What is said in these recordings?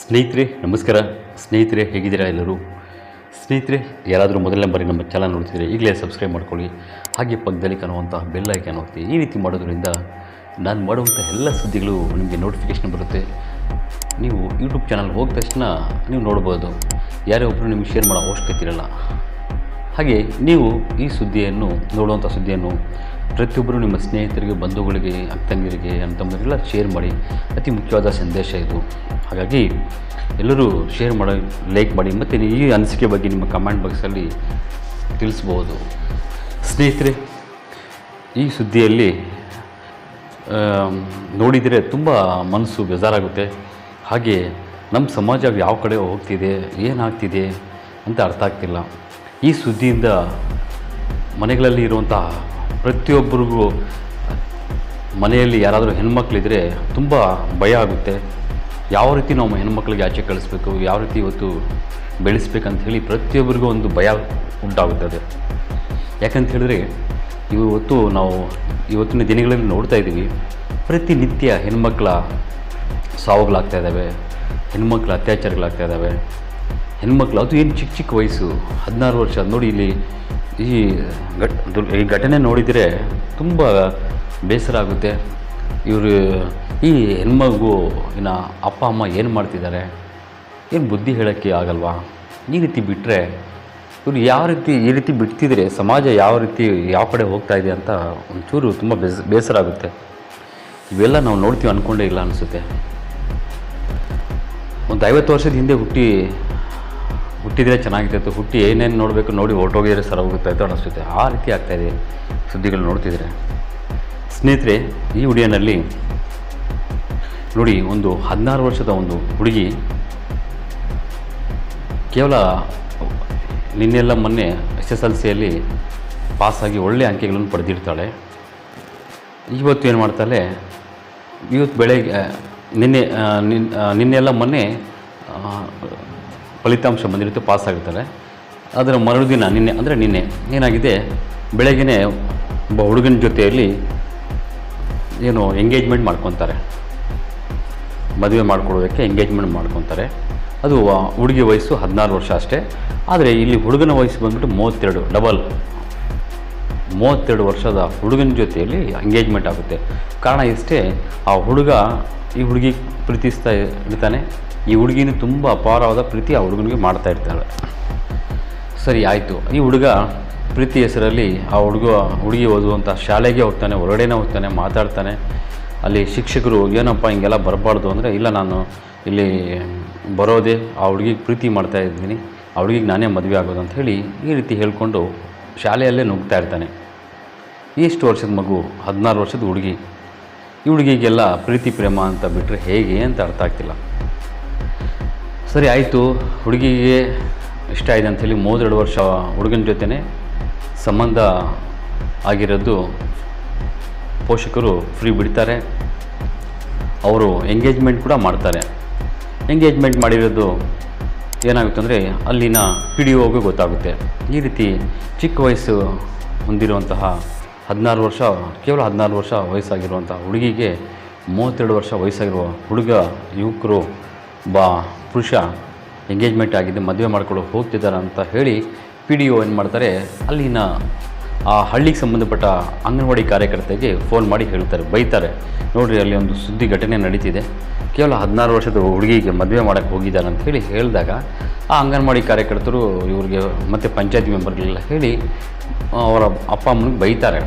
ಸ್ನೇಹಿತರೆ, ನಮಸ್ಕಾರ. ಸ್ನೇಹಿತರೆ, ಹೇಗಿದ್ದೀರಾ ಎಲ್ಲರೂ? ಸ್ನೇಹಿತರೆ, ಯಾರಾದರೂ ಮೊದಲನೇ ಬಾರಿ ನಮ್ಮ ಚಾನಲ್ ನೋಡ್ತಿದ್ರೆ ಈಗಲೇ ಸಬ್ಸ್ಕ್ರೈಬ್ ಮಾಡ್ಕೊಳ್ಳಿ. ಹಾಗೆ ಪಕ್ಕದಲ್ಲಿ ಕಾಣುವಂಥ ಬೆಲ್ ಐಕಾನ್ ಒತ್ತಿ. ಈ ರೀತಿ ಮಾಡೋದ್ರಿಂದ ನಾನು ಮಾಡುವಂಥ ಎಲ್ಲ ಸುದ್ದಿಗಳು ನಿಮಗೆ ನೋಟಿಫಿಕೇಷನ್ ಬರುತ್ತೆ. ನೀವು ಯೂಟ್ಯೂಬ್ ಚಾನಲ್ ಹೋದ ತಕ್ಷಣ ನೀವು ನೋಡ್ಬೋದು. ಯಾರೇ ಒಬ್ಬರು ನಿಮಗೆ ಶೇರ್ ಮಾಡೋ ಅವಶ್ಯಕತೆ ಇರಲ್ಲ. ಹಾಗೆ ನೀವು ಈ ಸುದ್ದಿಯನ್ನು ನೋಡುವಂಥ ಸುದ್ದಿಯನ್ನು ಪ್ರತಿಯೊಬ್ಬರು ನಿಮ್ಮ ಸ್ನೇಹಿತರಿಗೆ, ಬಂಧುಗಳಿಗೆ, ಅಕ್ಕಂದಿರಿಗೆ, ಅಣ್ಣತಮ್ಮರಿಗೆಲ್ಲ ಶೇರ್ ಮಾಡಿ. ಅತಿ ಮುಖ್ಯವಾದ ಸಂದೇಶ ಇದು. ಹಾಗಾಗಿ ಎಲ್ಲರೂ ಶೇರ್ ಮಾಡಿ ಲೈಕ್ ಮಾಡಿ ಮತ್ತು ಈ ಅನಿಸಿಕೆ ಬಗ್ಗೆ ನಿಮ್ಮ ಕಮೆಂಟ್ ಬಾಕ್ಸಲ್ಲಿ ತಿಳಿಸ್ಬೋದು. ಸ್ನೇಹಿತರೆ, ಈ ಸುದ್ದಿಯಲ್ಲಿ ನೋಡಿದರೆ ತುಂಬ ಮನಸ್ಸು ಬೇಜಾರಾಗುತ್ತೆ. ಹಾಗೆ ನಮ್ಮ ಸಮಾಜ ಯಾವ ಕಡೆ ಹೋಗ್ತಿದೆ, ಏನಾಗ್ತಿದೆ ಅಂತ ಅರ್ಥ ಆಗ್ತಿಲ್ಲ. ಈ ಸುದ್ದಿಯಿಂದ ಮನೆಗಳಲ್ಲಿ ಇರುವಂಥ ಪ್ರತಿಯೊಬ್ಬರಿಗೂ ಮನೆಯಲ್ಲಿ ಯಾರಾದರೂ ಹೆಣ್ಮಕ್ಳಿದ್ರೆ ತುಂಬ ಭಯ ಆಗುತ್ತೆ. ಯಾವ ರೀತಿ ನಾವು ಹೆಣ್ಮಕ್ಳಿಗೆ ಆಚೆ ಕಳಿಸ್ಬೇಕು, ಯಾವ ರೀತಿ ಇವತ್ತು ಬೆಳೆಸ್ಬೇಕಂತ ಹೇಳಿ ಪ್ರತಿಯೊಬ್ಬರಿಗೂ ಒಂದು ಭಯ ಉಂಟಾಗುತ್ತದೆ ಯಾಕಂತ ಹೇಳಿದ್ರೆ ಇವತ್ತು ನಾವು ಇವತ್ತಿನ ದಿನಗಳಲ್ಲಿ ನೋಡ್ತಾ ಇದ್ದೀವಿ. ಪ್ರತಿನಿತ್ಯ ಹೆಣ್ಮಕ್ಳ ಸಾವುಗಳಾಗ್ತಾ ಇದ್ದಾವೆ, ಹೆಣ್ಮಕ್ಳ ಅತ್ಯಾಚಾರಗಳಾಗ್ತಾ ಇದ್ದಾವೆ. ಹೆಣ್ಮಕ್ಳು ಅದು ಏನು ಚಿಕ್ಕ ಚಿಕ್ಕ ವಯಸ್ಸು, ಹದಿನಾರು ವರ್ಷ, ನೋಡಿ ಇಲ್ಲಿ ಈ ಘಟ್ ಈ ಘಟನೆ ನೋಡಿದರೆ ತುಂಬ ಬೇಸರ ಆಗುತ್ತೆ. ಇವರು, ಈ ಹೆಣ್ಮಗು ಇನ್ನು ಅಪ್ಪ, ಅಮ್ಮ ಏನು ಮಾಡ್ತಿದ್ದಾರೆ? ಏನು ಬುದ್ಧಿ ಹೇಳೋಕ್ಕೆ ಆಗಲ್ವಾ? ಈ ರೀತಿ ಬಿಟ್ಟರೆ ಇವರು ಯಾವ ರೀತಿ, ಈ ರೀತಿ ಬಿಡ್ತಿದ್ರೆ ಸಮಾಜ ಯಾವ ರೀತಿ, ಯಾವ ಕಡೆ ಹೋಗ್ತಾ ಇದೆ ಅಂತ ಒಂಚೂರು ತುಂಬ ಬೇಸ್, ಬೇಸರ ಆಗುತ್ತೆ. ಇವೆಲ್ಲ ನಾವು ನೋಡ್ತೀವಿ ಅಂದ್ಕೊಂಡೇ ಇಲ್ಲ ಅನಿಸುತ್ತೆ. ಒಂದು ಐವತ್ತು ವರ್ಷದ ಹಿಂದೆ ಹುಟ್ಟಿ ಹುಟ್ಟಿದರೆ ಚೆನ್ನಾಗಿರ್ತಿತ್ತು ಹುಟ್ಟಿ ಏನೇನು ನೋಡಬೇಕು ನೋಡಿ ಹೊರಟೋಗಿದ್ರೆ ಸರ ಹೋಗುತ್ತೆ ಅಂತ ಅನಿಸುತ್ತೆ. ಆ ರೀತಿ ಆಗ್ತಾಯಿದೆ ಸುದ್ದಿಗಳು ನೋಡ್ತಿದ್ರೆ. ಸ್ನೇಹಿತರೆ, ಈ ಹುಡಿಯನಲ್ಲಿ ನೋಡಿ ಒಂದು ಹದಿನಾರು ವರ್ಷದ ಒಂದು ಹುಡುಗಿ ಕೇವಲ ನಿನ್ನೆಲ್ಲ ಮೊನ್ನೆ ಎಸ್ ಎಸ್ ಎಲ್ ಸಿಯಲ್ಲಿ ಪಾಸಾಗಿ ಒಳ್ಳೆಯ ಅಂಕೆಗಳನ್ನು ಪಡೆದಿರ್ತಾಳೆ. ಇವತ್ತು ಏನು ಮಾಡ್ತಾಳೆ? ಇವತ್ತು ಬೆಳಗ್ಗೆ ನಿನ್ನೆ ನಿನ್ನೆಲ್ಲ ಮೊನ್ನೆ ಫಲಿತಾಂಶ ಬಂದಿರುತ್ತೆ ಪಾಸ್ ಆಗಿರ್ತಾರೆ ಅದರ ಮರುದಿನ ನಿನ್ನೆ, ಅಂದರೆ ನಿನ್ನೆ ಏನಾಗಿದೆ? ಬೆಳಗ್ಗೆ ಒಬ್ಬ ಹುಡುಗನ ಜೊತೆಯಲ್ಲಿ ಏನು ಎಂಗೇಜ್ಮೆಂಟ್ ಮಾಡ್ಕೊತಾರೆ. ಮದುವೆ ಮಾಡ್ಕೊಳ್ಳೋದಕ್ಕೆ ಎಂಗೇಜ್ಮೆಂಟ್ ಮಾಡ್ಕೊತಾರೆ. ಅದು ಹುಡುಗಿ ವಯಸ್ಸು ಹದಿನಾರು ವರ್ಷ ಅಷ್ಟೇ. ಆದರೆ ಇಲ್ಲಿ ಹುಡುಗನ ವಯಸ್ಸು ಬಂದ್ಬಿಟ್ಟು ಮೂವತ್ತೆರಡು ಡಬಲ್ ಮೂವತ್ತೆರಡು ವರ್ಷದ ಹುಡುಗನ ಜೊತೆಯಲ್ಲಿ ಎಂಗೇಜ್ಮೆಂಟ್ ಆಗುತ್ತೆ. ಕಾರಣ ಇಷ್ಟೇ ಆ ಹುಡುಗ ಈ ಹುಡುಗಿ ಪ್ರೀತಿಸ್ತಾ ಇರ್ತಾನೆ ಈ ಹುಡುಗಿನ ತುಂಬ ಅಪಾರವಾದ ಪ್ರೀತಿ ಆ ಹುಡುಗನಿಗೆ ಮಾಡ್ತಾ ಇರ್ತಾಳೆ. ಸರಿ, ಆಯಿತು. ಈ ಹುಡುಗ ಪ್ರೀತಿ ಹೆಸರಲ್ಲಿ ಆ ಹುಡುಗ, ಹುಡುಗಿ ಓದುವಂಥ ಶಾಲೆಗೆ ಹೋಗ್ತಾನೆ, ಹೊರಗಡೆನೇ ಹೋಗ್ತಾನೆ, ಮಾತಾಡ್ತಾನೆ. ಅಲ್ಲಿ ಶಿಕ್ಷಕರು, ಏನಪ್ಪ ಹಿಂಗೆಲ್ಲ ಬರಬಾರ್ದು ಅಂದರೆ, ಇಲ್ಲ ನಾನು ಇಲ್ಲಿ ಬರೋದೇ, ಆ ಹುಡುಗಿಗೆ ಪ್ರೀತಿ ಮಾಡ್ತಾ ಇದ್ದೀನಿ, ಆ ಹುಡುಗಿಗೆ ನಾನೇ ಮದುವೆ ಆಗೋದು ಅಂತ ಹೇಳಿ ಈ ರೀತಿ ಹೇಳಿಕೊಂಡು ಶಾಲೆಯಲ್ಲೇ ನುಗ್ತಾ ಇರ್ತಾನೆ. ಎಷ್ಟು ವರ್ಷದ ಮಗು, ಹದಿನಾರು ವರ್ಷದ ಹುಡುಗಿ. ಈ ಹುಡುಗಿಗೆಲ್ಲ ಪ್ರೀತಿ, ಪ್ರೇಮ ಅಂತ ಬಿಟ್ಟರೆ ಹೇಗೆ ಅಂತ ಅರ್ಥ ಆಗ್ತಿಲ್ಲ. ಸರಿ, ಆಯಿತು. ಹುಡುಗಿಗೆ ಇಷ್ಟ ಇದೆ ಅಂಥೇಳಿ ಮೂವತ್ತೆರಡು ವರ್ಷ ಹುಡುಗನ ಜೊತೆನೇ ಸಂಬಂಧ ಆಗಿರೋದು ಪೋಷಕರು ಫ್ರೀ ಬಿಡ್ತಾರೆ. ಅವರು ಎಂಗೇಜ್ಮೆಂಟ್ ಕೂಡ ಮಾಡ್ತಾರೆ. ಎಂಗೇಜ್ಮೆಂಟ್ ಮಾಡಿರೋದು ಏನಾಗುತ್ತೆ ಅಂದರೆ ಅಲ್ಲಿನ ಪಿ ಡಿ ಒಗೆ ಗೊತ್ತಾಗುತ್ತೆ. ಈ ರೀತಿ ಚಿಕ್ಕ ವಯಸ್ಸು ಹೊಂದಿರುವಂತಹ ಹದಿನಾರು ವರ್ಷ, ಕೇವಲ ಹದಿನಾರು ವರ್ಷ ವಯಸ್ಸಾಗಿರುವಂಥ ಹುಡುಗಿಗೆ ಮೂವತ್ತೆರಡು ವರ್ಷ ವಯಸ್ಸಾಗಿರುವ ಹುಡುಗ, ಯುವಕರು ಬಾ ಪುರುಷ ಎಂಗೇಜ್ಮೆಂಟ್ ಆಗಿದೆ ಮದುವೆ ಮಾಡ್ಕೊಳ್ಳೋ ಹೋಗ್ತಿದ್ದಾರೆ ಅಂತ ಹೇಳಿ ಪಿ ಡಿ ಒ ಏನು ಮಾಡ್ತಾರೆ, ಅಲ್ಲಿನ ಆ ಹಳ್ಳಿಗೆ ಸಂಬಂಧಪಟ್ಟ ಅಂಗನವಾಡಿ ಕಾರ್ಯಕರ್ತೆಗೆ ಫೋನ್ ಮಾಡಿ ಹೇಳ್ತಾರೆ, ಬೈತಾರೆ. ನೋಡಿರಿ, ಅಲ್ಲಿ ಒಂದು ಸುದ್ದಿ ಘಟನೆ ನಡೀತಿದೆ. ಕೇವಲ ಹದಿನಾರು ವರ್ಷದ ಹುಡುಗಿಗೆ ಮದುವೆ ಮಾಡೋಕ್ಕೆ ಹೋಗಿದ್ದಾರೆ ಅಂತ ಹೇಳಿ ಹೇಳಿದಾಗ ಆ ಅಂಗನವಾಡಿ ಕಾರ್ಯಕರ್ತರು ಇವ್ರಿಗೆ ಮತ್ತು ಪಂಚಾಯತಿ ಮೆಂಬರ್ಗಳೆಲ್ಲ ಹೇಳಿ, ಅವರ ಅಪ್ಪ ಅಮ್ಮನಿಗೆ ಬೈತಾರೆ.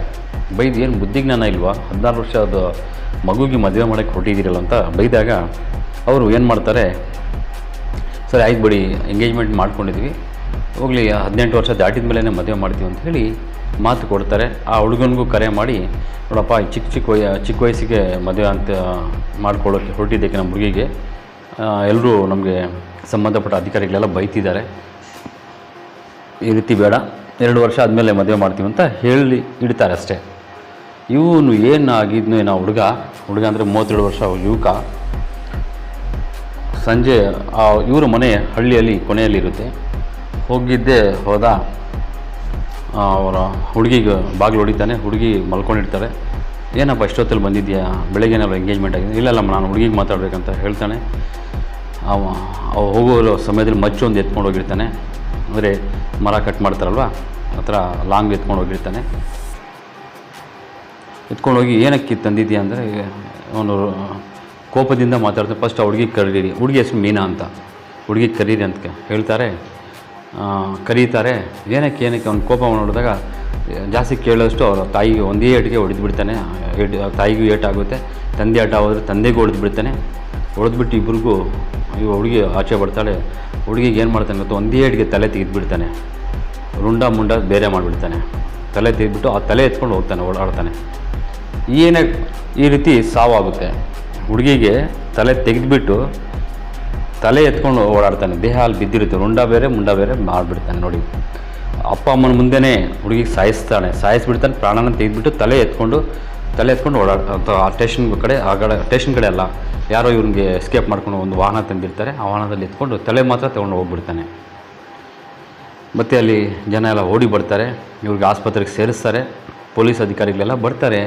ಬೈದು ಏನು ಬುದ್ಧಿಜ್ಞಾನ ಇಲ್ವಾ? ಹದಿನಾರು ವರ್ಷದ ಮಗುಗೆ ಮದುವೆ ಮಾಡೋಕ್ಕೆ ಹೊರಟಿದ್ದೀರಲ್ಲ ಅಂತ ಬೈದಾಗ ಅವರು ಏನು ಮಾಡ್ತಾರೆ ಸರಿ, ಆಯ್ತು ಬಿಡಿ. ಎಂಗೇಜ್ಮೆಂಟ್ ಮಾಡ್ಕೊಂಡಿದ್ವಿ. ಹೋಗಲಿ ಹದಿನೆಂಟು ವರ್ಷ ದಾಟಿದ ಮೇಲೆ ಮದುವೆ ಮಾಡ್ತೀವಿ ಅಂತ ಹೇಳಿ ಮಾತು ಕೊಡ್ತಾರೆ. ಆ ಹುಡುಗನಿಗೂ ಕರೆ ಮಾಡಿ, ನೋಡಪ್ಪ ಚಿಕ್ಕ ಚಿಕ್ಕ ವಯ, ಚಿಕ್ಕ ವಯಸ್ಸಿಗೆ ಮದುವೆ ಅಂತ ಮಾಡ್ಕೊಳ್ಳೋಕ್ಕೆ ಹೊರಟಿದ್ದಕ್ಕೆ ನಮ್ಮ ಹುಡುಗಿಗೆ ಎಲ್ಲರೂ ನಮಗೆ ಸಂಬಂಧಪಟ್ಟ ಅಧಿಕಾರಿಗಳೆಲ್ಲ ಬೈತಿದ್ದಾರೆ. ಈ ರೀತಿ ಬೇಡ. ಎರಡು ವರ್ಷ ಆದಮೇಲೆ ಮದುವೆ ಮಾಡ್ತೀವಿ ಅಂತ ಹೇಳಿ ಇಡ್ತಾರೆ ಅಷ್ಟೇ. ಇವನು ಏನು ಆಗಿದ್ನು ಏನೋ ಹುಡುಗ ಹುಡುಗ ಅಂದರೆ ಮೂವತ್ತೆರಡು ವರ್ಷ ಯುವಕ. ಸಂಜೆ, ಆ ಇವರು ಮನೆ ಹಳ್ಳಿಯಲ್ಲಿ ಕೊನೆಯಲ್ಲಿರುತ್ತೆ ಹೋಗಿದ್ದೆ ಹೋದ ಅವರ ಹುಡುಗಿಗೆ ಬಾಗಿಲು ಹೊಡಿತಾನೆ, ಹುಡುಗಿ ಮಲ್ಕೊಂಡಿರ್ತಾರೆ. ಏನಪ್ಪ, ಇಷ್ಟೊತ್ತಲ್ಲಿ ಬಂದಿದ್ಯಾ? ಬೆಳಗ್ಗೆನಲ್ಲ ಎಂಗೇಜ್ಮೆಂಟ್ ಆಗಿದೆ. ಇಲ್ಲಲ್ಲಮ್ಮ ಇಲ್ಲ ನಾನು ಹುಡುಗಿಗೆ ಮಾತಾಡಬೇಕಂತ ಹೇಳ್ತಾನೆ. ಅವ ಅವ ಹೋಗೋ ಸಮಯದಲ್ಲಿ ಮಚ್ಚೊಂದು ಎತ್ಕೊಂಡು ಹೋಗಿರ್ತಾನೆ. ಅಂದರೆ ಮರ ಕಟ್ ಮಾಡ್ತಾರಲ್ವ? ಆ ಥರ ಲಾಂಗ್ ಎತ್ಕೊಂಡು ಹೋಗಿರ್ತಾನೆ. ಎತ್ಕೊಂಡು ಹೋಗಿ ಏನಕ್ಕೆ ತಂದಿದ್ದೀಯ ಅಂದರೆ, ಅವನು ಕೋಪದಿಂದ ಮಾತಾಡ್ತಾನೆ. ಫಸ್ಟ್ ಆ ಹುಡುಗಿ ಕರೀರಿ. ಹುಡುಗಿ ಹೆಸರು ಮೀನಾ ಅಂತ. ಹುಡುಗಿ ಕರೀರಿ ಅಂತ ಹೇಳ್ತಾರೆ. ಕರೀತಾರೆ. ಏನಕ್ಕೆ ಏನಕ್ಕೆ? ಅವ್ನು ಕೋಪ ನೋಡಿದಾಗ ಜಾಸ್ತಿ ಕೇಳೋಷ್ಟು ಅವರ ತಾಯಿಗೆ ಒಂದೇ ಏಟಿಗೆ ಹೊಡೆದು ಬಿಡ್ತಾನೆ. ತಾಯಿಗೂ ಏಟಾಗುತ್ತೆ ತಂದೆ ಆಟ ಹೋದ್ರೆ ತಂದೆಗೂ ಹೊಡೆದು ಬಿಡ್ತಾನೆ. ಹೊಡೆದ್ಬಿಟ್ಟು ಇಬ್ರಿಗೂ ಇವ ಹುಡುಗಿ ಆಚೆ ಬರ್ತಾಳೆ. ಹುಡುಗಿಗೆ ಏನು ಮಾಡ್ತಾನೆ ಗೊತ್ತು? ಒಂದೇ ಏಟಿಗೆ ತಲೆ ತೆಗೆದುಬಿಡ್ತಾನೆ ರುಂಡ ಮುಂಡ ಬೇರೆ ಮಾಡಿಬಿಡ್ತಾನೆ. ತಲೆ ತೆಗೆದ್ಬಿಟ್ಟು ಆ ತಲೆ ಎತ್ಕೊಂಡು ಹೋಗ್ತಾನೆ, ಓಡಾಡ್ತಾನೆ. ಏನೇ ಈ ರೀತಿ ಸಾವಾಗುತ್ತೆ. ಹುಡುಗಿಗೆ ತಲೆ ತೆಗೆದುಬಿಟ್ಟು ತಲೆ ಎತ್ಕೊಂಡು ಓಡಾಡ್ತಾನೆ. ದೇಹ ಅಲ್ಲಿ ಬಿದ್ದಿರುತ್ತೆ. ರುಂಡ ಬೇರೆ, ಮುಂಡ ಬೇರೆ ಮಾಡಿಬಿಡ್ತಾನೆ ನೋಡಿ. ಅಪ್ಪ ಅಮ್ಮನ ಮುಂದೆನೇ ಹುಡುಗಿಗೆ ಸಾಯಿಸ್ತಾನೆ. ಸಾಯಿಸ್ಬಿಡ್ತಾನೆ, ಪ್ರಾಣನ ತೆಗೆದುಬಿಟ್ಟು ತಲೆ ಎತ್ಕೊಂಡು ತಲೆ ಎತ್ಕೊಂಡು ಓಡಾಡ ಅಥವಾ ಆ ಸ್ಟೇಷನ್ ಕಡೆ, ಆ ಕಡೆ, ಸ್ಟೇಷನ್ ಕಡೆ ಅಲ್ಲ, ಯಾರೋ ಇವ್ರಿಗೆ ಎಸ್ಕೇಪ್ ಮಾಡ್ಕೊಂಡು ಒಂದು ವಾಹನ ತಂದಿರ್ತಾರೆ. ಆ ವಾಹನದಲ್ಲಿ ಎತ್ಕೊಂಡು ತಲೆ ಮಾತ್ರ ತೊಗೊಂಡು ಹೋಗ್ಬಿಡ್ತಾನೆ. ಮತ್ತು ಅಲ್ಲಿ ಜನ ಎಲ್ಲ ಓಡಿ ಬರ್ತಾರೆ. ಇವ್ರಿಗೆ ಆಸ್ಪತ್ರೆಗೆ ಸೇರಿಸ್ತಾರೆ. ಪೊಲೀಸ್ ಅಧಿಕಾರಿಗಳೆಲ್ಲ ಬರ್ತಾರೆ.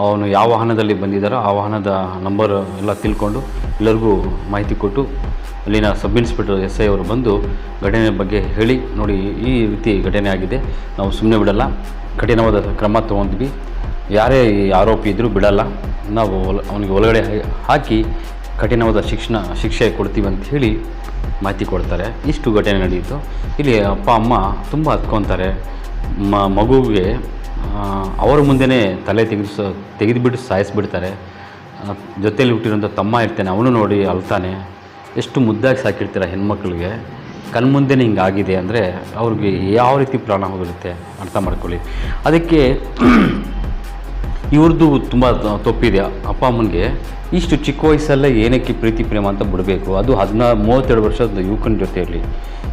ಅವನು ಯಾವ ವಾಹನದಲ್ಲಿ ಬಂದಿದ್ದಾರೋ ಆ ವಾಹನದ ನಂಬರ್ ಎಲ್ಲ ತಿಳ್ಕೊಂಡು ಎಲ್ಲರಿಗೂ ಮಾಹಿತಿ ಕೊಟ್ಟು ಅಲ್ಲಿನ ಸಬ್ ಇನ್ಸ್ಪೆಕ್ಟರ್ ಎಸ್ ಐ ಅವರು ಬಂದು ಘಟನೆ ಬಗ್ಗೆ ಹೇಳಿ ನೋಡಿ ಈ ರೀತಿ ಘಟನೆ ಆಗಿದೆ. ನಾವು ಸುಮ್ಮನೆ ಬಿಡಲ್ಲ. ಕಠಿಣವಾದ ಕ್ರಮ ತೊಗೊಂಡ್ವಿ. ಯಾರೇ ಈ ಆರೋಪಿ ಇದ್ದರೂ ಬಿಡಲ್ಲ. ನಾವು ಅವನಿಗೆ ಒಳಗಡೆ ಹಾಕಿ ಕಠಿಣವಾದ ಶಿಕ್ಷಣ, ಶಿಕ್ಷೆ ಕೊಡ್ತೀವಿ ಅಂತ ಹೇಳಿ ಮಾಹಿತಿ ಕೊಡ್ತಾರೆ. ಇಷ್ಟು ಘಟನೆ ನಡೆಯಿತು. ಇಲ್ಲಿ ಅಪ್ಪ, ಅಮ್ಮ ತುಂಬ ಹತ್ಕೊತಾರೆ. ಮಗುವಿಗೆ ಅವರ ಮುಂದೆನೇ ತಲೆ ತೆಗೆದು ತೆಗೆದುಬಿಟ್ಟು ಸಾಯಿಸ್ಬಿಡ್ತಾರೆ. ಜೊತೆಯಲ್ಲಿ ಹುಟ್ಟಿರೋಂಥ ತಮ್ಮ ಇರ್ತಾನೆ, ಅವನು ನೋಡಿ ಅಳ್ತಾನೆ. ಎಷ್ಟು ಮುದ್ದಾಗಿ ಸಾಕಿರ್ತೀರ ಹೆಣ್ಮಕ್ಳಿಗೆ. ಕಣ್ಮುಂದೆನೇ ಹಿಂಗಾಗಿದೆ ಅಂದರೆ ಅವ್ರಿಗೆ ಯಾವ ರೀತಿ ಪ್ರಾಣ ಹೋಗಿರುತ್ತೆ ಅರ್ಥ ಮಾಡ್ಕೊಳ್ಳಿ. ಅದಕ್ಕೆ ಇವ್ರದ್ದು ತುಂಬ ತಪ್ಪಿದೆ. ಅಪ್ಪ ಅಮ್ಮನಿಗೆ ಇಷ್ಟು ಚಿಕ್ಕ ವಯಸ್ಸಲ್ಲೇ ಏನಕ್ಕೆ ಪ್ರೀತಿ ಪ್ರೇಮ ಅಂತ ಬಿಡಬೇಕು? ಅದು ಹದಿನಾರು, ಮೂವತ್ತೆರಡು ವರ್ಷದ ಯುವಕನ ಜೊತೆಯಲ್ಲಿ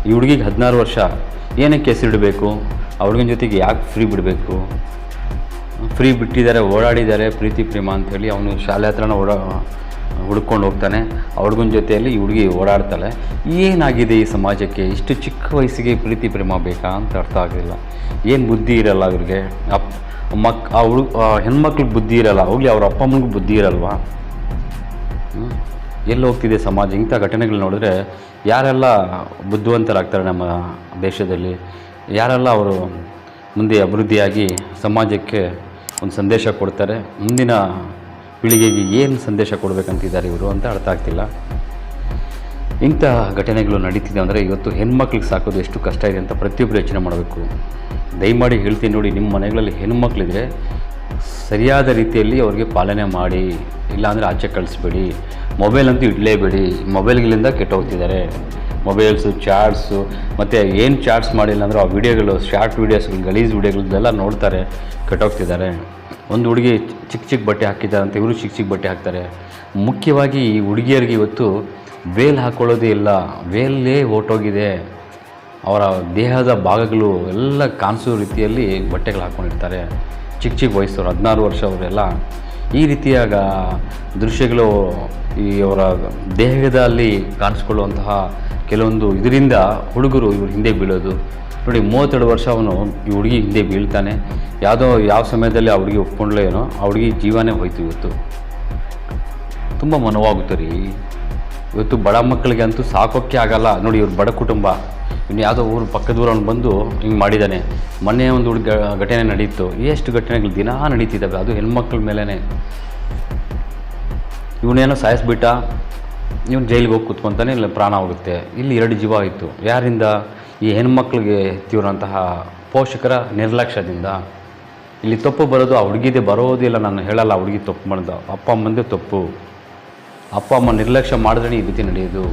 ಈ ಹುಡುಗಿಗೆ ಹದಿನಾರು ವರ್ಷ. ಏನಕ್ಕೆ ಹೆಸರಿಡಬೇಕು ಅವ್ರಿಗಿನ ಜೊತೆಗೆ ಯಾಕೆ ಫ್ರೀ ಬಿಡಬೇಕು? ಫ್ರೀ ಬಿಟ್ಟಿದ್ದಾರೆ, ಓಡಾಡಿದ್ದಾರೆ ಪ್ರೀತಿ, ಪ್ರೇಮ ಅಂಥೇಳಿ ಅವನು ಶಾಲೆ ಹತ್ರನ ಓಡಾ, ಹುಡ್ಕೊಂಡು ಹೋಗ್ತಾನೆ. ಆ ಜೊತೆಯಲ್ಲಿ ಈ ಹುಡುಗಿ ಓಡಾಡ್ತಾಳೆ. ಏನಾಗಿದೆ ಈ ಸಮಾಜಕ್ಕೆ? ಇಷ್ಟು ಚಿಕ್ಕ ವಯಸ್ಸಿಗೆ ಪ್ರೀತಿ, ಪ್ರೇಮ ಬೇಕಾ ಅಂತ ಅರ್ಥ ಆಗಲಿಲ್ಲ. ಏನು ಬುದ್ಧಿ ಇರಲ್ಲ ಅವ್ರಿಗೆ? ಅಪ್, ಮಕ್, ಆ ಹುಡುಗ ಹೆಣ್ಮಕ್ಳಿಗೆ ಬುದ್ಧಿ ಇರಲ್ಲ. ಹೋಗ್ಲಿ, ಅವ್ರ ಅಪ್ಪ ಅಮ್ಮನಿಗೂ ಬುದ್ಧಿ ಇರಲ್ವಾ? ಎಲ್ಲಿ ಹೋಗ್ತಿದೆ ಸಮಾಜ? ಇಂಥ ಘಟನೆಗಳು ನೋಡಿದ್ರೆ ಯಾರೆಲ್ಲ ಬುದ್ಧಿವಂತರಾಗ್ತಾರೆ ನಮ್ಮ ದೇಶದಲ್ಲಿ? ಯಾರೆಲ್ಲ ಅವರು ಮುಂದೆ ಅಭಿವೃದ್ಧಿಯಾಗಿ ಸಮಾಜಕ್ಕೆ ಒಂದು ಸಂದೇಶ ಕೊಡ್ತಾರೆ? ಮುಂದಿನ ಪೀಳಿಗೆಗೆ ಏನು ಸಂದೇಶ ಕೊಡಬೇಕಂತಿದ್ದಾರೆ ಇವರು ಅಂತ ಅರ್ಥ ಆಗ್ತಿಲ್ಲ. ಇಂಥ ಘಟನೆಗಳು ನಡೀತಿದೆ ಅಂದರೆ ಇವತ್ತು ಹೆಣ್ಮಕ್ಳಿಗೆ ಸಾಕೋದು ಎಷ್ಟು ಕಷ್ಟ ಇದೆ ಅಂತ ಪ್ರತಿಯೊಬ್ಬರು ಯೋಚನೆ ಮಾಡಬೇಕು. ದಯಮಾಡಿ ಹೇಳ್ತೀನಿ ನೋಡಿ, ನಿಮ್ಮ ಮನೆಗಳಲ್ಲಿ ಹೆಣ್ಮಕ್ಳಿದ್ರೆ ಸರಿಯಾದ ರೀತಿಯಲ್ಲಿ ಅವ್ರಿಗೆ ಪಾಲನೆ ಮಾಡಿ, ಇಲ್ಲಾಂದರೆ ಆಚೆ ಕಳಿಸ್ಬೇಡಿ ಮೊಬೈಲ್ ಅಂತೂ ಇಡಲೇಬೇಡಿ ಮೊಬೈಲ್ಗಳಿಂದ ಕೆಟ್ಟೋಗ್ತಿದ್ದಾರೆ. ಮೊಬೈಲ್ಸು ಚಾಟ್ಸು ಮತ್ತು ಏನು ಚಾಟ್ಸ್ ಮಾಡಿಲ್ಲ ಅಂದರೆ ಆ ವಿಡಿಯೋಗಳು ಶಾರ್ಟ್ ವೀಡಿಯೋಸ್ಗಳು ಗಲೀಜ್ ವಿಡಿಯೋಗಳನ್ನೆಲ್ಲ ನೋಡ್ತಾರೆ, ಕೆಟ್ಟೋಗ್ತಿದ್ದಾರೆ. ಒಂದು ಹುಡುಗಿ ಚಿಕ್ಕ ಚಿಕ್ಕ ಬಟ್ಟೆ ಹಾಕಿದ್ದಾರೆ ಅಂತ ಇವರು ಚಿಕ್ಕ ಚಿಕ್ಕ ಬಟ್ಟೆ ಹಾಕ್ತಾರೆ. ಮುಖ್ಯವಾಗಿ ಈ ಹುಡುಗಿಯರಿಗೆ ಇವತ್ತು ವೇಲ್ ಹಾಕ್ಕೊಳ್ಳೋದೇ ಇಲ್ಲ. ವೇಲೇ ಹೊಟ್ಟೋಗಿದೆ ಅವರ ದೇಹದ ಭಾಗಗಳು ಎಲ್ಲ ಕಾಣಿಸೋ ರೀತಿಯಲ್ಲಿ ಬಟ್ಟೆಗಳು ಹಾಕ್ಕೊಂಡಿರ್ತಾರೆ ಚಿಕ್ಕ ಚಿಕ್ಕ ವಯಸ್ಸವರು ಹದಿನಾರು ವರ್ಷ ಅವರೆಲ್ಲ ಈ ರೀತಿಯಾಗ ದೃಶ್ಯಗಳು ಈ ಅವರ ದೇಹದಲ್ಲಿ ಕಾಣಿಸ್ಕೊಳ್ಳುವಂತಹ ಕೆಲವೊಂದು ಇದರಿಂದ ಹುಡುಗರು ಇವ್ರ ಹಿಂದೆ ಬೀಳೋದು. ನೋಡಿ, ಮೂವತ್ತೆರಡು ವರ್ಷ ಅವನು ಈ ಹುಡುಗಿ ಹಿಂದೆ ಬೀಳ್ತಾನೆ. ಯಾವುದೋ ಯಾವ ಸಮಯದಲ್ಲಿ ಆ ಹುಡುಗಿ ಒಪ್ಕೊಂಡ್ಲೋ ಏನೋ, ಆ ಹುಡುಗಿ ಜೀವನೇ ಹೋಯ್ತು ಇವತ್ತು. ತುಂಬ ಮನವಾಗುತ್ತೆ ರೀ ಇವತ್ತು ಬಡ ಮಕ್ಕಳಿಗೆ ಅಂತೂ ಸಾಕೋಕ್ಕೆ ಆಗಲ್ಲ. ನೋಡಿ, ಇವ್ರು ಬಡ ಕುಟುಂಬ. ಇನ್ನು ಯಾವುದೋ ಊರು ಪಕ್ಕದೂರವ್ನು ಬಂದು ಹಿಂಗೆ ಮಾಡಿದ್ದಾನೆ ಮೊನ್ನೆ ಒಂದು ಹುಡುಗ ಘಟನೆ ನಡೀತು. ಎಷ್ಟು ಘಟನೆಗಳು ದಿನಾ ನಡೀತಿದ್ದಾವೆ. ಅದು ಹೆಣ್ಮಕ್ಳ ಮೇಲೇ ಇವನೇನೋ ಸಾಯಿಸ್ಬಿಟ್ಟ, ಇವನು ಜೈಲಿಗೆ ಹೋಗಿ ಕೂತ್ಕೊಂತಾನೆ, ಇಲ್ಲ ಪ್ರಾಣ ಹೋಗುತ್ತೆ. ಇಲ್ಲಿ ಎರಡು ಜೀವ ಆಯಿತು ಯಾರಿಂದ? ಈ ಹೆಣ್ಮಕ್ಳಿಗೆ ತೀವ್ರಂತಹ ಪೋಷಕರ ನಿರ್ಲಕ್ಷ್ಯದಿಂದ. ಇಲ್ಲಿ ತಪ್ಪು ಬರೋದು ಆ ಹುಡುಗಿದೆ ಬರೋದಿಲ್ಲ ನಾನು ಹೇಳಲ್ಲ ಹುಡುಗಿ ತಪ್ಪು ಮಾಡಿದ. ಅಪ್ಪ ಅಮ್ಮಂದೇ ತಪ್ಪು. ಅಪ್ಪ ಅಮ್ಮ ನಿರ್ಲಕ್ಷ್ಯ ಮಾಡಿದ್ರೆ ಈ ರೀತಿ ನಡೆಯೋದು.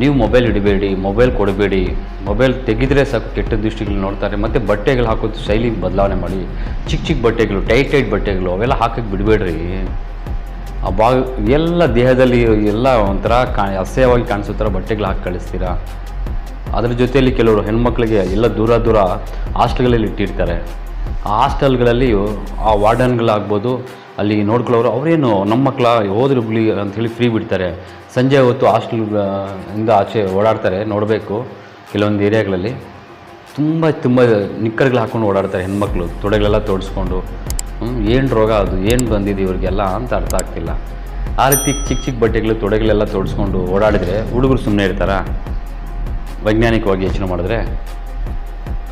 ನೀವು ಮೊಬೈಲ್ ಹಿಡಿಬೇಡಿ, ಮೊಬೈಲ್ ಕೊಡಬೇಡಿ, ಮೊಬೈಲ್ ತೆಗೆದ್ರೆ ಸಾಕು ಕೆಟ್ಟ ದೃಷ್ಟಿಗಳು ನೋಡ್ತಾರೆ, ಮತ್ತು ಬಟ್ಟೆಗಳು ಹಾಕೋದು ಶೈಲಿ ಬದಲಾವಣೆ ಮಾಡಿ. ಚಿಕ್ಕ ಚಿಕ್ಕ ಬಟ್ಟೆಗಳು ಟೈಟ್ ಟೈಟ್ ಬಟ್ಟೆಗಳು, ಅವೆಲ್ಲ ಹಾಕಕ್ಕೆ ಬಿಡಬೇಡ್ರಿ. ಆ ಬಾ ಎಲ್ಲ ದೇಹದಲ್ಲಿ ಎಲ್ಲ ಒಂಥರ ಕಾ, ಅಸಹ್ಯವಾಗಿ ಕಾಣಿಸೋ ಥರ ಬಟ್ಟೆಗಳು ಹಾಕಿ ಕಳಿಸ್ತೀರಾ? ಅದರ ಜೊತೆಯಲ್ಲಿ ಕೆಲವರು ಹೆಣ್ಮಕ್ಳಿಗೆ ಎಲ್ಲ ದೂರ ದೂರ ಹಾಸ್ಟೆಲ್ಗಳಲ್ಲಿ ಇಟ್ಟಿರ್ತಾರೆ. ಆ ಹಾಸ್ಟೆಲ್ಗಳಲ್ಲಿ ಆ ವಾರ್ಡನ್ಗಳಾಗ್ಬೋದು ಅಲ್ಲಿ ನೋಡ್ಕೊಳ್ಳೋರು ಅವರೇನು ನಮ್ಮ ಮಕ್ಕಳ ಹೋದ್ರೆ ಬಿಳಿ ಅಂಥೇಳಿ ಫ್ರೀ ಬಿಡ್ತಾರೆ. ಸಂಜೆ ಹೊತ್ತು ಹಾಸ್ಟೆಲ್ ಇಂದ ಆಚೆ ಓಡಾಡ್ತಾರೆ, ನೋಡಬೇಕು ಕೆಲವೊಂದು ಏರಿಯಾಗಳಲ್ಲಿ. ತುಂಬ ತುಂಬ ನಿಕ್ಕರ್ಗಳು ಹಾಕ್ಕೊಂಡು ಓಡಾಡ್ತಾರೆ ಹೆಣ್ಮಕ್ಳು, ತೊಡೆಗಳೆಲ್ಲ ತೋಡಿಸ್ಕೊಂಡು. ಏನು ರೋಗ ಅದು, ಏನು ಬಂದಿದೆ ಇವ್ರಿಗೆಲ್ಲ ಅಂತ ಅರ್ಥ ಆಗ್ತಿಲ್ಲ. ಆ ರೀತಿ ಚಿಕ್ಕ ಚಿಕ್ಕ ಬಟ್ಟೆಗಳು, ತೊಡೆಗಳೆಲ್ಲ ತೋಡಿಸ್ಕೊಂಡು ಓಡಾಡಿದರೆ ಹುಡುಗರು ಸುಮ್ಮನೆ ಇರ್ತಾರ? ವೈಜ್ಞಾನಿಕವಾಗಿ ಯೋಚನೆ ಮಾಡಿದ್ರೆ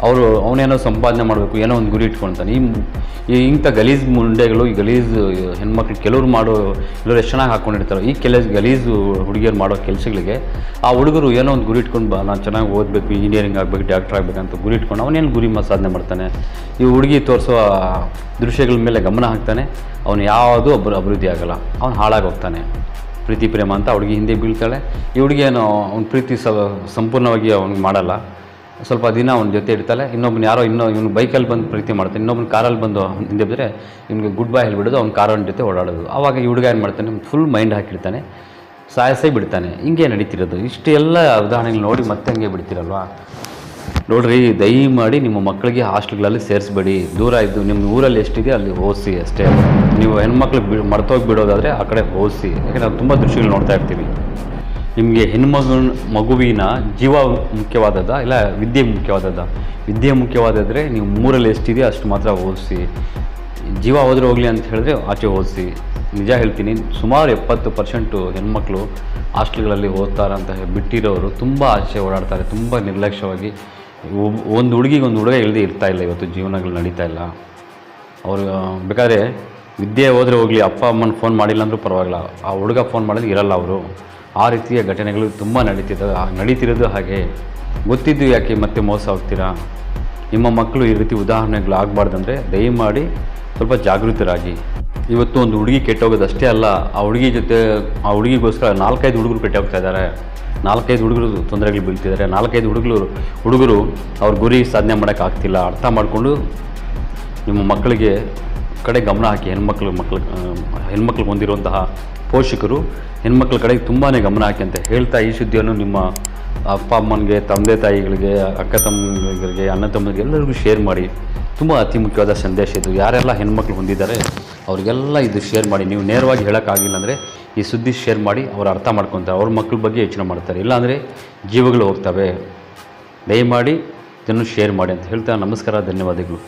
ಅವರು ಅವನೇನೋ ಸಂಪಾದನೆ ಮಾಡಬೇಕು, ಏನೋ ಒಂದು ಗುರಿ ಇಟ್ಕೊಳ್ತಾನೆ. ಈ ಇಂಥ ಗಲೀಜು ಮುಂಡೆಗಳು, ಈ ಗಲೀಜು ಹೆಣ್ಮಕ್ಳು ಕೆಲವ್ರು ಮಾಡೋ ಕೆಲವರು ಎಷ್ಟು ಚೆನ್ನಾಗಿ ಹಾಕ್ಕೊಂಡಿರ್ತಾರೆ ಈ ಕೆಲಸ ಗಲೀಜು ಹುಡುಗಿಯರು ಮಾಡೋ ಕೆಲಸಗಳಿಗೆ ಆ ಹುಡುಗರು ಏನೋ ಒಂದು ಗುರಿ ಇಟ್ಕೊಂಡು, ಬಾ, ನಾನು ಚೆನ್ನಾಗಿ ಓದಬೇಕು ಇಂಜಿನಿಯರಿಂಗ್ ಆಗಬೇಕು ಡಾಕ್ಟರ್ ಆಗಬೇಕಂತ ಗುರಿ ಇಟ್ಕೊಂಡು ಅವನೇನು ಗುರಿ ಸಾಧನೆ ಮಾಡ್ತಾನೆ? ಈ ಹುಡುಗಿ ತೋರಿಸೋ ದೃಶ್ಯಗಳ ಮೇಲೆ ಗಮನ ಹಾಕ್ತಾನೆ. ಅವನು ಯಾವುದೂ ಒಬ್ಬರು ಅಭಿವೃದ್ಧಿ ಆಗಲ್ಲ. ಅವನು ಹಾಳಾಗಿ ಹೋಗ್ತಾನೆ. ಪ್ರೀತಿ, ಪ್ರೇಮ ಅಂತ ಹುಡುಗಿ ಹಿಂದೆ ಬೀಳ್ತಾಳೆ. ಈ ಹುಡುಗಿ ಏನು ಅವ್ನ ಪ್ರೀತಿ ಸಂಪೂರ್ಣವಾಗಿ ಅವ್ನಿಗೆ ಮಾಡಲ್ಲ. ಸ್ವಲ್ಪ ದಿನ ಅವ್ನ ಜೊತೆ ಇಡ್ತಾಳೆ ಇನ್ನೊಬ್ಬನ ಯಾರೋ ಇನ್ನೂ, ಇವನು ಬೈಕಲ್ಲಿ ಬಂದು ಪ್ರೀತಿ ಮಾಡ್ತಾನೆ. ಇನ್ನೊಬ್ಬನ ಕಾರಲ್ಲಿ ಬಂದು ಹಿಂದೆ ಬಿದ್ದರೆ ಇವ್ನಿಗೆ ಗುಡ್ ಬೈ ಹೇಳ್ಬಿಡೋದು, ಅವ್ನ ಕಾರವನ ಜೊತೆ ಓಡಾಡೋದು. ಆವಾಗ ಈ ಹುಡುಗ ಏನು ಮಾಡ್ತಾನೆ ಫುಲ್ ಮೈಂಡ್ ಹಾಕಿರ್ತಾನೆ. ಸಾಯಸೇ ಬಿಡ್ತಾನೆ. ಹಿಂಗೆ ನಡೀತಿರೋದು. ಇಷ್ಟೆಲ್ಲ ಉದಾಹರಣೆಗಳು ನೋಡಿ ಮತ್ತೆ ಹಂಗೆ ಬಿಡ್ತಿರಲ್ವಾ? ನೋಡ್ರಿ, ದಯಮಾಡಿ ನಿಮ್ಮ ಮಕ್ಕಳಿಗೆ ಹಾಸ್ಟೆಲ್ಗಳಲ್ಲಿ ಸೇರಿಸ್ಬೇಡಿ. ದೂರ ಇದ್ದು ನಿಮ್ಮ ಊರಲ್ಲಿ ಎಷ್ಟಿದೆ ಅಲ್ಲಿ ಓದಿಸಿ ಅಷ್ಟೇ. ನೀವು ಹೆಣ್ಮಕ್ಳು ಬಿ, ಮರ್ತೋಗಿ ಬಿಡೋದಾದರೆ ಆ ಕಡೆ ಓದಿಸಿ ಯಾಕಂದರೆ ನಾವು ತುಂಬ ದೃಶ್ಯಗಳು ನೋಡ್ತಾ ಇರ್ತೀವಿ. ನಿಮಗೆ ಹೆಣ್ಮಗು, ಮಗುವಿನ ಜೀವ ಮುಖ್ಯವಾದದ್ದಾ ಇಲ್ಲ ವಿದ್ಯೆ ಮುಖ್ಯವಾದದ್ದ? ವಿದ್ಯೆ ಮುಖ್ಯವಾದದ್ರೆ ನೀವು ಮೂರಲ್ಲಿ ಎಷ್ಟಿದೆಯೋ ಅಷ್ಟು ಮಾತ್ರ ಓದಿಸಿ. ಜೀವ ಹೋದ್ರೆ ಹೋಗಲಿ ಅಂತ ಹೇಳಿದ್ರೆ ಆಚೆ ಓದಿಸಿ. ನಿಜ ಹೇಳ್ತೀನಿ, ಸುಮಾರು ಎಪ್ಪತ್ತು ಪರ್ಸೆಂಟು ಹೆಣ್ಮಕ್ಳು ಹಾಸ್ಟೆಲ್ಗಳಲ್ಲಿ ಓದ್ತಾರೆ ಅಂತ ಬಿಟ್ಟಿರೋರು ತುಂಬ ಆಚೆ ಓಡಾಡ್ತಾರೆ, ತುಂಬ ನಿರ್ಲಕ್ಷ್ಯವಾಗಿ. ಒಂದು ಹುಡುಗಿಗೆ ಒಂದು ಹುಡುಗ ಇಲ್ಲದೆ ಇರ್ತಾ ಇಲ್ಲ ಇವತ್ತು, ಜೀವನಗಳು ನಡೀತಾ ಇಲ್ಲ. ಅವರು ಬೇಕಾದ್ರೆ ವಿದ್ಯೆ ಹೋದರೆ ಹೋಗಲಿ, ಅಪ್ಪ ಅಮ್ಮನ ಫೋನ್ ಮಾಡಿಲ್ಲ ಅಂದರೂ ಪರವಾಗಿಲ್ಲ. ಆ ಹುಡುಗ ಫೋನ್ ಮಾಡಿದ್ರೆ ಇರಲ್ಲ ಅವರು. ಆ ರೀತಿಯ ಘಟನೆಗಳು ತುಂಬ ನಡೀತಿದ್ದ, ನಡೀತಿರೋದು ಹಾಗೆ. ಗೊತ್ತಿದ್ದು ಯಾಕೆ ಮತ್ತೆ ಮೋಸ ಹೋಗ್ತೀರಾ ನಿಮ್ಮ ಮಕ್ಕಳು ಈ ರೀತಿ ಉದಾಹರಣೆಗಳು ಆಗಬಾರ್ದಂದ್ರೆ ದಯಮಾಡಿ ಸ್ವಲ್ಪ ಜಾಗೃತರಾಗಿ. ಇವತ್ತು ಒಂದು ಹುಡುಗಿ ಕೆಟ್ಟೋಗೋದಷ್ಟೇ ಅಲ್ಲ, ಆ ಹುಡುಗಿ ಜೊತೆ, ಆ ಹುಡುಗಿಗೋಸ್ಕರ ನಾಲ್ಕೈದು ಹುಡುಗರು ಕೆಟ್ಟೋಗ್ತಾ ಇದ್ದಾರೆ. ನಾಲ್ಕೈದು ಹುಡುಗರು ತೊಂದರೆಗಳು ಬೀಳ್ತಿದ್ದಾರೆ. ನಾಲ್ಕೈದು ಹುಡುಗರು ಹುಡುಗರು ಅವ್ರ ಗುರಿ ಸಾಧನೆ ಮಾಡೋಕ್ಕಾಗ್ತಿಲ್ಲ ಅರ್ಥ ಮಾಡಿಕೊಂಡು ನಿಮ್ಮ ಮಕ್ಕಳಿಗೆ ಕಡೆ ಗಮನ ಹಾಕಿ, ಹೆಣ್ಮಕ್ಳು ಮಕ್ಳು ಹೆಣ್ಮಕ್ಳಿಗೆ ಹೊಂದಿರುವಂತಹ ಪೋಷಕರು ಹೆಣ್ಮಕ್ಳ ಕಡೆಗೆ ತುಂಬಾ ಗಮನ ಹಾಕಿ ಅಂತ ಹೇಳ್ತಾ ಈ ಸುದ್ದಿಯನ್ನು ನಿಮ್ಮ ಅಪ್ಪ ಅಮ್ಮನಿಗೆ, ತಂದೆ ತಾಯಿಗಳಿಗೆ, ಅಕ್ಕ ತಮ್ಮಗಳಿಗೆ ಅಣ್ಣ ತಮ್ಮಗಳಿಗೆ ಎಲ್ಲರಿಗೂ ಶೇರ್ ಮಾಡಿ. ತುಂಬ ಅತಿ ಮುಖ್ಯವಾದ ಸಂದೇಶ ಇದು. ಯಾರೆಲ್ಲ ಹೆಣ್ಮಕ್ಳು ಹೊಂದಿದ್ದಾರೆ, ಅವರಿಗೆಲ್ಲ ಇದು ಶೇರ್ ಮಾಡಿ. ನೀವು ನೇರವಾಗಿ ಹೇಳೋಕ್ಕಾಗಿಲ್ಲ ಅಂದರೆ ಈ ಸುದ್ದಿ ಶೇರ್ ಮಾಡಿ, ಅವ್ರು ಅರ್ಥ ಮಾಡ್ಕೊತಾರೆ. ಅವ್ರ ಮಕ್ಕಳ ಬಗ್ಗೆ ಯೋಚನೆ ಮಾಡ್ತಾರೆ. ಇಲ್ಲಾಂದರೆ ಜೀವಗಳು ಹೋಗ್ತವೆ. ದಯಮಾಡಿ ಇದನ್ನು ಶೇರ್ ಮಾಡಿ ಅಂತ ಹೇಳ್ತಾ ನಮಸ್ಕಾರ, ಧನ್ಯವಾದಗಳು.